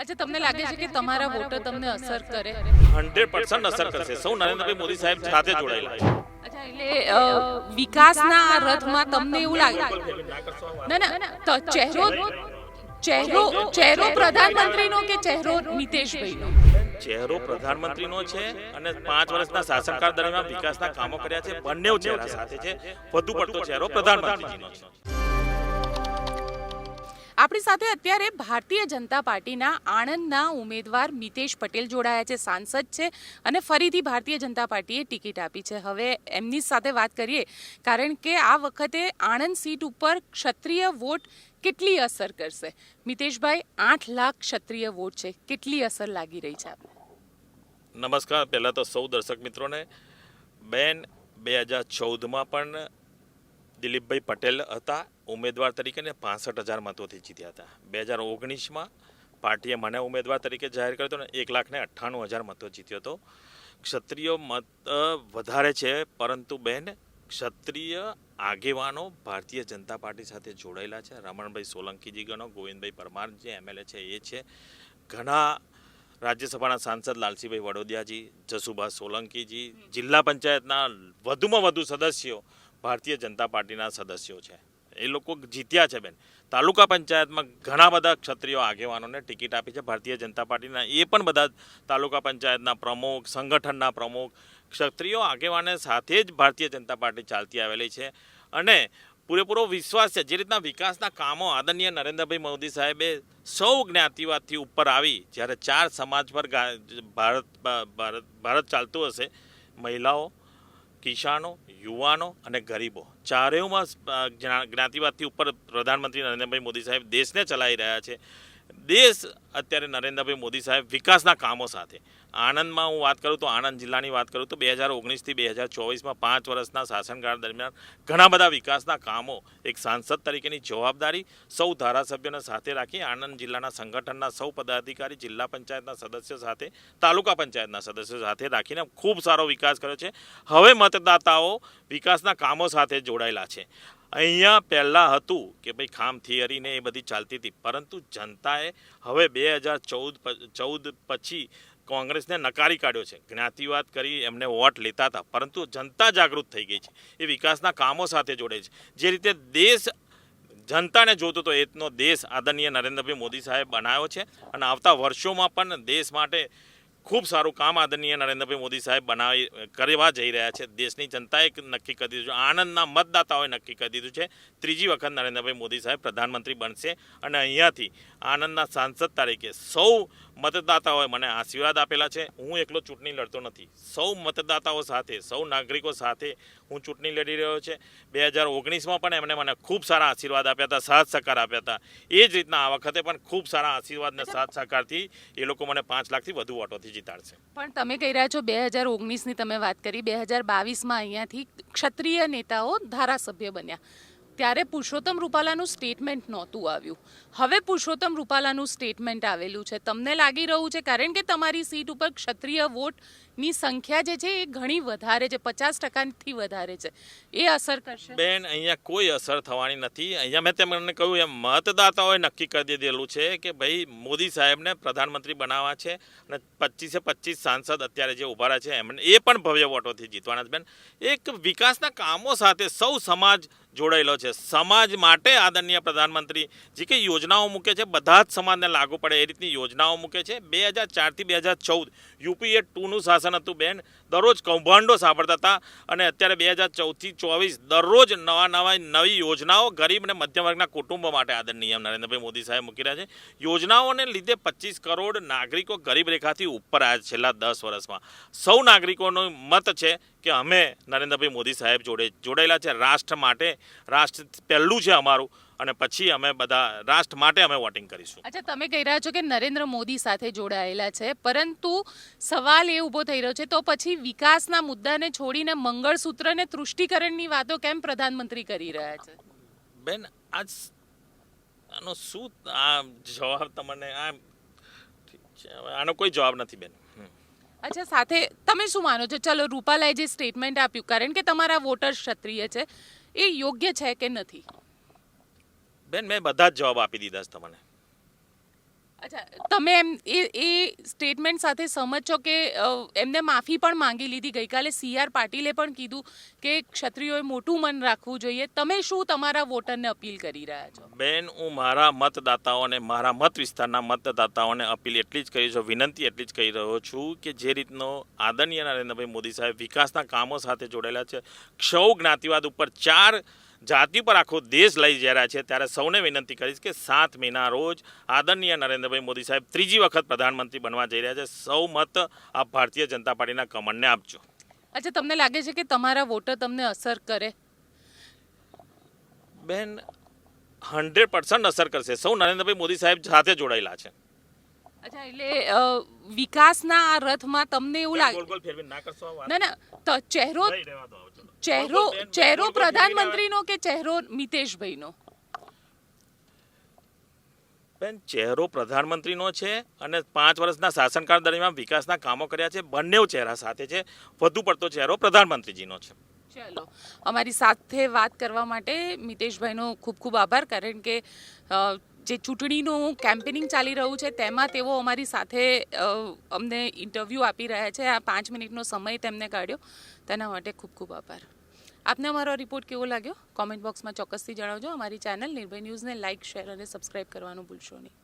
અચ્છા તમને લાગે છે કે તમારા વોટર તમને અસર કરે? હંડ્રેડ પર્સન્ટ અસર કરશે. સૌ નરેન્દ્રભાઈ મોદી સાહેબ સાથે જોડાયેલા છે. અચ્છા એટલે વિકાસના આ રથમાં તમને એવું લાગે ના ના તો ચહેરો ચહેરો ચહેરો પ્રધાનમંત્રીનો કે ચહેરો નીતેશભાઈનો? ચહેરો પ્રધાનમંત્રીનો છે અને પાંચ વર્ષના શાસનકાળ દરમિયાન વિકાસના કામો કર્યા છે. બંને ચહેરા સાથે છે. વધુ પડતો ચહેરો પ્રધાનમંત્રીનો છે. આપણી સાથે અત્યારે ભારતીય જનતા પાર્ટીના આણંદના ઉમેદવાર મિતેશ પટેલ જોડાયા છે, સાંસદ છે અને ફરીથી ભારતીય જનતા પાર્ટીએ ટિકિટ આપી છે. હવે એમની સાથે વાત કરીએ, કારણ કે આ વખતે આણંદ સીટ ઉપર ક્ષત્રિય વોટ કેટલી અસર કરશે? મિતેશભાઈ, આઠ લાખ ક્ષત્રિય વોટ છે. કેટલી અસર લાગી રહી છે આપને? નમસ્કાર. પહેલાં તો સૌ દર્શક મિત્રોને, બેન, બે હજાર ચૌદમાં પણ દિલીપભાઈ પટેલ હતા. ઉમેદવાર તરીકે ને પાસઠ હજાર મતોથી જીત્યા હતા. બે હજાર ઓગણીસમાં પાર્ટીએ મને ઉમેદવાર તરીકે જાહેર કર્યો હતો ને એક લાખને અઠ્ઠાણું હજાર મતો જીત્યો હતો. ક્ષત્રિય મત વધારે છે, પરંતુ બેન, ક્ષત્રિય આગેવાનો ભારતીય જનતા પાર્ટી સાથે જોડાયેલા છે. રમણભાઈ સોલંકીજી ગણો, ગોવિંદભાઈ પરમાર જે એમએલએ છે, એ છે. ઘણા રાજ્યસભાના સાંસદ લાલસીભાઈ વડોદિયાજી, જસુભા સોલંકીજી, જિલ્લા પંચાયતના વધુમાં વધુ સદસ્યો ભારતીય જનતા પાર્ટીના સદસ્યો છે. એ લોકો જીત્યા છે, બેન. તાલુકા પંચાયતમાં ઘણા બધા ક્ષત્રિયો આગેવાનોને ટિકિટ આપી છે. ભારતીય જનતા પાર્ટીના એ પણ બધા તાલુકા પંચાયતના પ્રમુખ, સંગઠનના પ્રમુખ, ક્ષત્રિયો આગેવાને સાથે જ ભારતીય જનતા પાર્ટી ચાલતી આવેલી છે. અને પૂરેપૂરો વિશ્વાસ છે. જે રીતના વિકાસના કામો આદરણીય નરેન્દ્રભાઈ મોદી સાહેબે સૌ જ્ઞાતિવાદથી ઉપર આવી, જ્યારે ચાર સમાજ પર ભારત ભારત ભારત ચાલતું હશે, મહિલાઓ કિસાનો, યુવાનો અને ગરીબો. ચારેયમાં જ્ઞાતિવાદથી ઉપર પ્રધાનમંત્રી નરેન્દ્રભાઈ મોદી સાહેબ દેશને ચલાવી રહ્યા છે. દેશ અત્યારે નરેન્દ્રભાઈ મોદી સાહેબ વિકાસના કામો સાથે. આણંદમાં હું વાત કરું તો આણંદ જિલ્લાની વાત કરું તો બે હજાર ઓગણીસથી બે હજાર ચોવીસમાં પાંચ વર્ષના શાસનકાળ દરમિયાન ઘણા બધા વિકાસના કામો એક સાંસદ તરીકેની જવાબદારી સૌ ધારાસભ્યોને સાથે રાખી આણંદ જિલ્લાના સંગઠનના સૌ પદાધિકારી, જિલ્લા પંચાયતના સદસ્યો સાથે, તાલુકા પંચાયતના સદસ્યો સાથે રાખીને ખૂબ સારો વિકાસ કર્યો છે. હવે મતદાતાઓ વિકાસના કામો સાથે જોડાયેલા છે. અહીંયા પહેલાં હતું કે ભાઈ ખામ થિયરીને એ બધી ચાલતી હતી. પરંતુ જનતાએ હવે બે હજાર ચૌદ ચૌદ પછી કોંગ્રેસને નકારી કાઢ્યો છે. જ્ઞાતિવાદ કરી, એમને વોટ લેતા હતા. પરંતુ જનતા જાગૃત થઈ ગઈ છે. એ વિકાસના કામો સાથે જોડે છે. જે રીતે દેશ, જનતાને જોતો તો એનો દેશ આદરણીય નરેન્દ્રભાઈ મોદી સાહેબ બનાવ્યો છે. અને આવતા વર્ષોમાં પણ દેશ માટે ખૂબ સારું કામ આદરણીય નરેન્દ્રભાઈ મોદી સાહેબ બનાવી, કરવા જઈ રહ્યા છે. દેશની જનતાએ નક્કી કરી દીધું છે. આણંદના મતદાતાઓએ નક્કી કરી દીધું છે. ત્રીજી વખત નરેન્દ્રભાઈ મોદી સાહેબ પ્રધાનમંત્રી બનશે અને અહીંયાથી આણંદના સાંસદ તરીકે સૌ મતદાતાઓએ મને આશીર્વાદ આપેલા છે. હું એકલો ચૂંટણી લડતો નથી. સૌ મતદાતાઓ સાથે, સૌ નાગરિકો સાથે હું ચૂંટણી લડી રહ્યો છે. બે હજાર ઓગણીસમાં પણ એમણે મને ખૂબ સારા આશીર્વાદ આપ્યા હતા, સાથ સહકાર આપ્યા હતા. એ જ રીતના આ વખતે પણ ખૂબ સારા આશીર્વાદ અને સાથ સહકારથી એ લોકો મને પાંચ લાખથી વધુ વોટોથી જીતાડશે પણ તમે કહી રહ્યા છો બે હજાર ઓગણીસની તમે વાત કરી, બે હજાર બાવીસમાં અહીંયાથી ક્ષત્રિય નેતાઓ ધારાસભ્ય બન્યા. ત્યારે પુરુષોત્તમ રૂપાલાનું સ્ટેટમેન્ટ નહોતું આવ્યું. હવે પુરુષોત્તમ રૂપાલાનું સ્ટેટમેન્ટ આવેલું છે. તમને લાગી રહ્યું છે, કારણ કે તમારી સીટ ઉપર ક્ષત્રિય વોટની સંખ્યા જે છે એ ઘણી વધારે છે, પચાસ ટકાથી વધારે છે. એ અસર કરશે? બેન, અહીંયા કોઈ અસર થવાની નથી. અહીંયા મેં તમને કહ્યું, એમ મતદાતાઓએ નક્કી કરી દીધેલું છે કે ભાઈ મોદી સાહેબને પ્રધાનમંત્રી બનાવવા છે અને પચીસે પચીસ સાંસદ અત્યારે જે ઊભા છે, એમને એ પણ ભવ્ય વોટોથી જીતવાના છે. બેન, એક વિકાસના કામો સાથે સૌ સમાજ જોડાયેલો છે. સમાજ માટે આદરણીય પ્રધાનમંત્રી જે કે યોજનાઓ મૂકે છે. બધા જ સમાજને લાગુ પડે એ રીતની યોજનાઓ મૂકે છે. બે હજાર ચારથી બે હજાર ચૌદ યુપીએ ટુનું શાસન હતું બેન. દરરોજ કૌભાંડો સાંભળતા હતા અને અત્યારે બે હજાર ચૌદથી ચોવીસ દરરોજ નવા નવા નવી યોજનાઓ ગરીબ અને મધ્યમ વર્ગના કુટુંબો માટે આદરણીય નરેન્દ્રભાઈ મોદી સાહેબ મૂકી રહ્યા છે. યોજનાઓને લીધે પચીસ કરોડ નાગરિકો ગરીબ રેખાથી ઉપર આવ્યા છેલ્લા દસ વર્ષમાં. સૌ નાગરિકોનો મત છે કે અમે નરેન્દ્રભાઈ મોદી સાહેબ જોડે જોડાયેલા છે. રાષ્ટ્ર માટે, રાષ્ટ્ર પહેલું છે અમારું. અને પછી અમે બધા રાષ્ટ્ર માટે અમે વોટિંગ કરીશું. અચ્છા તમે કહી રહ્યા છો કે નરેન્દ્ર મોદી સાથે જોડાયેલા છે પરંતુ સવાલ એ ઊભો થઈ રહ્યો છે તો પછી વિકાસના મુદ્દાને છોડીને મંગળસૂત્રને તૃષ્ટિકરણની વાતો કેમ પ્રધાનમંત્રી કરી રહ્યા છે? બેન આજ આનો શું આ જવાબ તમને આ ઠીક છે આનો કોઈ જવાબ નથી બેન. અચ્છા સાથે તમે શું માનો છો? ચલો રૂપાલાએ જે સ્ટેટમેન્ટ આપ્યું કારણ કે તમારા વોટર ક્ષત્રિય છે એ યોગ્ય છે કે નથી? બેન મેં બધા જ જવાબ આપી દીધા છે તમને. અચ્છા તમે એમ એ એ સ્ટેટમેન્ટ સાથે સમજ છો કે એમને માફી પણ માંગી લીધી? ગઈકાલે સીઆર પાટીલે પણ કીધું કે ક્ષત્રિયોએ મોટું મન રાખવું જોઈએ. તમે શું તમારા વોટરને અપીલ કરી રહ્યા છો? બેન હું મારા મતદાતાઓને મારા મત વિસ્તારના મતદાતાઓને અપીલ એટલી જ કરી છું વિનંતી એટલી જ કરી રહ્યો છું કે જે રીતનો આદરણીય નરેન્દ્રભાઈ મોદી સાહેબ વિકાસના કામો સાથે જોડેલા છે ક્ષૌ જ્ઞાતિવાદ ઉપર ચાર જાતિ પર આખો દેશ લઈ જઈ રહ્યા છે. ત્યારે સૌને વિનંતી કરીશ કે સાત મેના રોજ આદરણીય નરેન્દ્રભાઈ મોદી સાહેબ ત્રીજી વખત પ્રધાનમંત્રી બનવા જઈ રહ્યા છે. સૌ મત આ ભારતીય જનતા પાર્ટીના કમળને આપજો. અચ્છા તમને લાગે છે કે તમારા વોટર તમને અસર કરે? બેન હંડ્રેડ પર્સન્ટ અસર કરશે. સૌ નરેન્દ્રભાઈ મોદી સાહેબ સાથે જોડાયેલા છે. અચ્છા એટલે વિકાસના આ રથમાં તમને એવું લાગે. ના ના ચહેરો ચહેરો ચહેરો પ્રધાનમંત્રીનો કે ચહેરો મિતેશભાઈનો? બેન ચહેરો પ્રધાનમંત્રીનો છે અને પાંચ વર્ષના શાસનકાળ દરમિયાન વિકાસના કામો કર્યા છે. બંને ચહેરા સાથે છે. વધુ પડતો ચહેરો પ્રધાનમંત્રીજીનો છે. ચલો અમારી સાથે વાત કરવા માટે મિતેશભાઈનો ખૂબ ખૂબ આભાર. કારણ કે જે ચૂંટણીનું કેમ્પેનિંગ ચાલી રહ્યું છે, તેમાં તેઓ અમારી સાથે અમને ઇન્ટરવ્યૂ આપી રહ્યા છે. આ પાંચ મિનિટનો સમય તેમને કાઢ્યો. તેના માટે ખૂબ ખૂબ આભાર. આપને અમારો રિપોર્ટ કેવો લાગ્યો? કોમેન્ટ બોક્સમાં ચોક્કસથી જણાવજો. અમારી ચેનલ નિર્ભય ન્યૂઝને લાઇક શેર અને સબસ્ક્રાઇબ કરવાનું ભૂલશો નહીં.